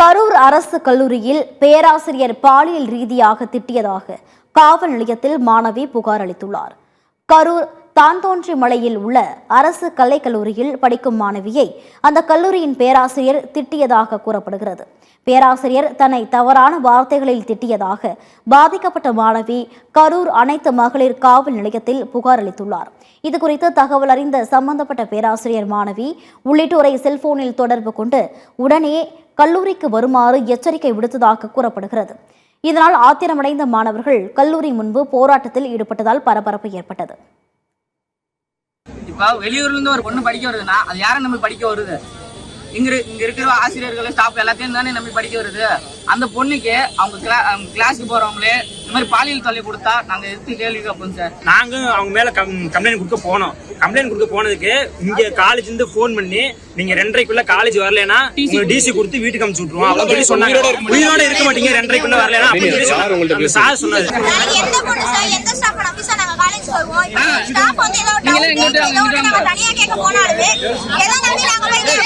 கரூர் அரசு கல்லூரியில் பேராசிரியர் பாலியல் ரீதியாக திட்டியதாக காவல் நிலையத்தில் மாணவி புகார் அளித்துள்ளார். கரூர் தான்தோன்றி மலையில் உள்ள அரசு கலைக்கல்லூரியில் படிக்கும் மாணவியை அந்த கல்லூரியின் பேராசிரியர் திட்டியதாக கூறப்படுகிறது. பேராசிரியர் தன்னை தவறான வார்த்தைகளில் திட்டியதாக பாதிக்கப்பட்ட மாணவி கரூர் அனைத்து மகளிர் காவல் நிலையத்தில் புகார் அளித்துள்ளார். இதுகுறித்து தகவல் அறிந்த சம்பந்தப்பட்ட பேராசிரியர் மாணவி உள்ளிட்டோரை செல்போனில் தொடர்பு கொண்டு உடனே கல்லூரிக்கு வருமாறு எச்சரிக்கை விடுத்ததாக கூறப்படுகிறது. இதனால் ஆத்திரமடைந்த மாணவர்கள் கல்லூரி முன்பு போராட்டத்தில் ஈடுபட்டதால் பரபரப்பு ஏற்பட்டது. இப்போ வெளியூர்ல இருந்து ஒரு பொண்ணு படிக்க வருதுன்னா அது யாரை நம்பி படிக்க வருது? இங்க இங்க இருக்கிற ஆசிரியர்கள் ஸ்டாஃப் எல்லாத்தையும் தானே நம்பி படிக்க வருது. அந்த பொண்ணுக்கு அவங்க கிளா- அவங்க கிளாஸ்க்கு போறவங்களே இந்த மாதிரி பாலியல் தொல்லை கொடுத்தா நாங்க எடுத்து கேள்வி கேட்போம் சார் நாங்க அவங்க மேல கம்ப்ளைண்ட் கொடுக்க போனோம். கம்ப்ளைண்ட் கொடுக்க போனதுக்கு இங்க காலேஜ் இருந்து ஃபோன் பண்ணி நீங்க ரெண்டரைக்குள்ள காலேஜ் வரலனா டிசி கொடுத்து வீட்டுக்கு விட்டுருவோம். அப்படின்னு சொல்லி சொன்னாங்க. உயிரோட இருக்க மாட்டீங்க. ரெண்டரைக்குள்ள வரலனா அப்படின்னு சொல்லி சார் உங்கள்ட்ட இப்போ ஸ்டாஃப் வந்து ஏதோ நீங்களே doubt இங்கிட்டு வாங்க, ஏதோ இங்கிட்டு நாங்க வாங்க. தனியா கேட்க போனாலுமே நம்பி நாங்க